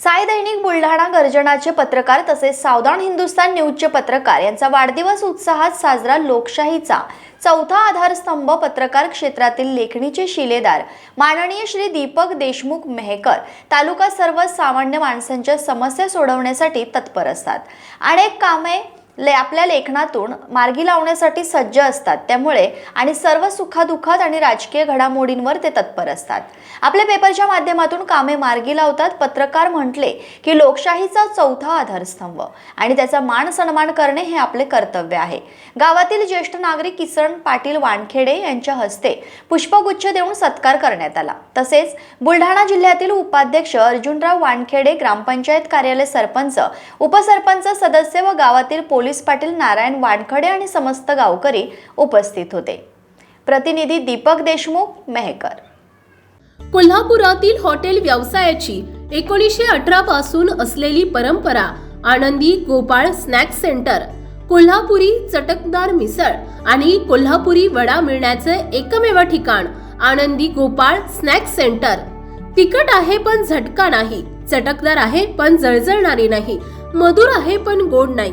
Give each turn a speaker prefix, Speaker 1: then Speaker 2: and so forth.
Speaker 1: साई दैनिक बुलढाणा गर्जनाचे पत्रकार तसेच सावधान हिंदुस्तान न्यूजचे पत्रकार यांचा वाढदिवस उत्साहात साजरा लोकशाहीचा चौथा आधारस्तंभ पत्रकार क्षेत्रातील लेखणीचे शिलेदार माननीय श्री दीपक देशमुख मेहकर तालुका सर्व सामान्य माणसांच्या समस्या सोडवण्यासाठी तत्पर असतात. अनेक कामे ले आपल्या लेखनातून मार्गी लावण्यासाठी सज्ज असतात. त्यामुळे आणि सर्व सुखादुखात आणि राजकीय घडामोडींवर ते तत्पर असतात. आपल्या पेपरच्या माध्यमातून कामे मार्गी लावतात. पत्रकार म्हटले की लोकशाहीचा चौथा आधारस्तंभ आणि त्याचा मान सन्मान करणे हे आपले कर्तव्य आहे. गावातील ज्येष्ठ नागरिक किसन पाटील वानखेडे यांच्या हस्ते पुष्पगुच्छ देऊन सत्कार करण्यात आला. तसेच बुलढाणा जिल्ह्यातील उपाध्यक्ष अर्जुनराव वानखेडे ग्रामपंचायत कार्यालय सरपंच उपसरपंच सदस्य व गावातील पोलीस पाटील नारायण वानखडे आणि समस्त गावकरी उपस्थित होते. प्रतिनिधी दीपक देशमुख मेहकर.
Speaker 2: कोल्हापुरातील हॉटेल व्यवसायाची एकोणीसशे अठरा पासून असलेली परंपरा आनंदी गोपाळ स्नॅक्स सेंटर कोल्हापुरी चटकदार मिसळ आणि कोल्हापुरी वडा मिळण्याचे एकमेव ठिकाण आनंदी गोपाळ स्नॅक्स सेंटर. तिखट आहे पण झटका नाही चटकदार आहे पण जळजळणारी नाही मधुर आहे पण गोड नाही.